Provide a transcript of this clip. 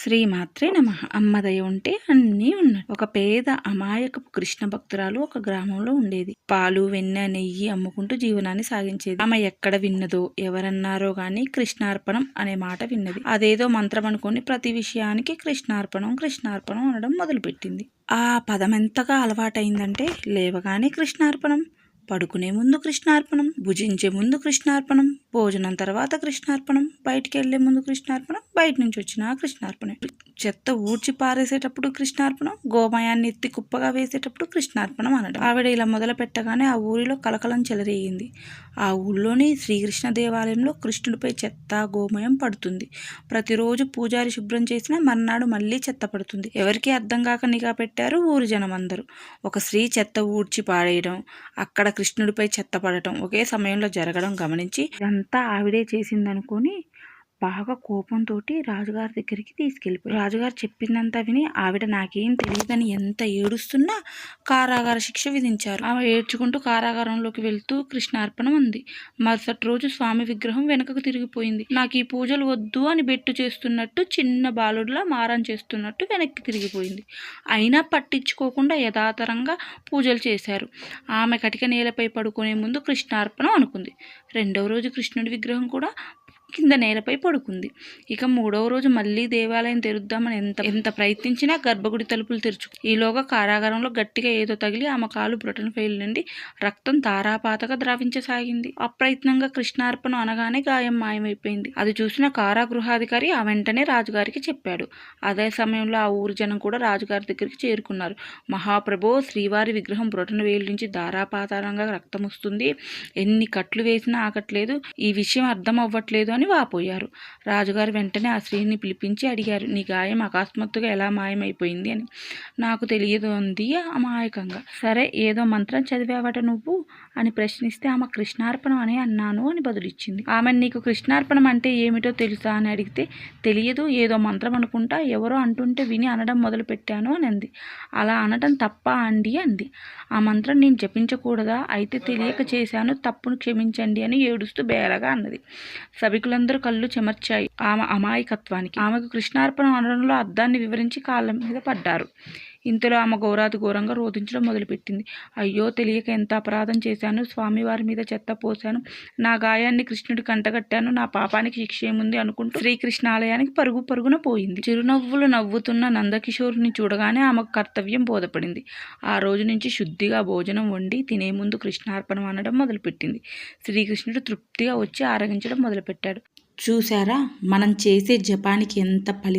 శ్రీమాత్రే నమ. అమ్మదయ ఉంటే అన్నీ ఉన్నాయి ఒక పేద అమాయకపు కృష్ణ భక్తురాలు ఒక గ్రామంలో ఉండేది. పాలు వెన్న నెయ్యి అమ్ముకుంటూ జీవనాన్ని సాగించేది. ఆమె ఎక్కడ విన్నదో ఎవరన్నారో గాని కృష్ణార్పణం అనే మాట విన్నది. అదేదో మంత్రం అనుకొని ప్రతి విషయానికి కృష్ణార్పణం కృష్ణార్పణం అనడం మొదలుపెట్టింది. ఆ పదం ఎంతగా అలవాటైందంటే లేవగానే కృష్ణార్పణం పడుకునే ముందు కృష్ణార్పణం భుజించే ముందు కృష్ణార్పణం భోజనం తర్వాత కృష్ణార్పణం బయటికి వెళ్ళే ముందు కృష్ణార్పణం బయట నుంచి వచ్చిన కృష్ణార్పణం. చెత్త ఊడ్చి పారేసేటప్పుడు కృష్ణార్పణం గోమయాన్ని ఎత్తి కుప్పగా వేసేటప్పుడు కృష్ణార్పణం అనడం. ఆవిడ ఇలా మొదలు పెట్టగానే ఆ ఊరిలో కలకలం చెలరేగింది. ఆ ఊళ్ళోని శ్రీకృష్ణ దేవాలయంలో కృష్ణుడిపై చెత్త గోమయం పడుతుంది. ప్రతిరోజు పూజారి శుభ్రం చేసిన మర్నాడు మళ్ళీ చెత్త పడుతుంది. ఎవరికి అర్థం కాక నిఘా పెట్టారు ఊరి జనం ఒక స్త్రీ చెత్త ఊడ్చి పాడేయడం అక్కడ కృష్ణుడిపై చెత్త పడటం ఒకే సమయంలో జరగడం గమనించి ఇదంతా ఆవిడే చేసిందనుకొని బాగా కోపంతో రాజుగారి దగ్గరికి తీసుకెళ్ళిపోయి రాజుగారు చెప్పిందంతా విని ఆవిడ నాకేం తెలియదని ఎంత ఏడుస్తున్నా కారాగార శిక్ష విధించారు. ఆమె ఏడ్చుకుంటూ కారాగారంలోకి వెళ్తూ కృష్ణార్పణం ఉంది మరుసటి రోజు స్వామి విగ్రహం వెనుకకు తిరిగిపోయింది. నాకు ఈ పూజలు వద్దు అని బెట్టు చేస్తున్నట్టు చిన్న బాలుడిలా మారం చేస్తున్నట్టు వెనక్కి తిరిగిపోయింది. అయినా పట్టించుకోకుండా యథాతరంగా పూజలు చేశారు. ఆమె కటిక నేలపై పడుకునే ముందు కృష్ణార్పణం అనుకుంది. రెండవ రోజు కృష్ణుడి విగ్రహం కూడా కింద నేలపై పడుకుంది. ఇక మూడవ రోజు మళ్ళీ దేవాలయం తెరుద్దామని ఎంత ఎంత ప్రయత్నించినా గర్భగుడి తలుపులు తెరుచు ఈలోగా కారాగారంలో గట్టిగా ఏదో తగిలి ఆమె కాలు బ్రొటన్ ఫెయిల్ నుండి రక్తం తారాపాతగా ద్రావించసాగింది. అప్రయత్నంగా కృష్ణార్పణ అనగానే గాయం మాయమైపోయింది. అది చూసిన కారా గృహాధికారి ఆ వెంటనే రాజుగారికి చెప్పాడు. అదే సమయంలో ఆ ఊరు జనం కూడా రాజుగారి దగ్గరికి చేరుకున్నారు. మహాప్రభో శ్రీవారి విగ్రహం బ్రొటన వేలు నుంచి దారాపాతారంగా రక్తం వస్తుంది ఎన్ని కట్లు వేసినా ఆగట్లేదు. ఈ విషయం అర్థం అవ్వట్లేదు అని వాపోయారు. రాజుగారు వెంటనే ఆ స్త్రీని పిలిపించి అడిగారు నీ గాయం అకస్మాత్తుగా ఎలా మాయమైపోయింది అని? నాకు తెలియదు అంది అమాయకంగా. సరే ఏదో మంత్రం చదివావట నువ్వు? అని ప్రశ్నిస్తే ఆమె కృష్ణార్పణం అని అన్నాను అని బదులిచ్చింది. ఆమె నీకు కృష్ణార్పణం అంటే ఏమిటో తెలుసా అని అడిగితే తెలియదు ఏదో మంత్రం అనుకుంటా? ఎవరో అంటుంటే విని అనడం మొదలు పెట్టాను అని అంది. అలా అనడం తప్ప అండి అంది. ఆ మంత్రం నేను జపించకూడదా? అయితే తెలియక చేశాను తప్పును క్షమించండి అని ఏడుస్తూ బేరగా అన్నది. సభికులందరూ కళ్ళు చెమర్చాయి. ఆమె అమాయకత్వానికి. ఆమెకు కృష్ణార్పణ అనడంలో అర్థాన్ని వివరించి కాళ్ళ మీద పడ్డారు. ఇంతలో ఆమె ఘోరాతి ఘోరంగా రోధించడం మొదలుపెట్టింది. అయ్యో తెలియక ఎంత అపరాధం చేశాను. స్వామివారి మీద చెత్త పోశాను. నా గాయాన్ని కృష్ణుడి కంటగట్టాను. నా పాపానికి శిక్ష ఏముంది అనుకుంటూ శ్రీకృష్ణ ఆలయానికి పరుగు పరుగున పోయింది. చిరునవ్వులు నవ్వుతున్న నందకిషోరుని చూడగానే ఆమెకు కర్తవ్యం బోధపడింది. ఆ రోజు నుంచి శుద్ధిగా భోజనం వండి తినే ముందు కృష్ణార్పణం అనడం మొదలుపెట్టింది. శ్రీకృష్ణుడు తృప్తిగా వచ్చి ఆరగించడం మొదలుపెట్టాడు. చూసారా మనం చేసే జపానికి ఎంత ఫలితం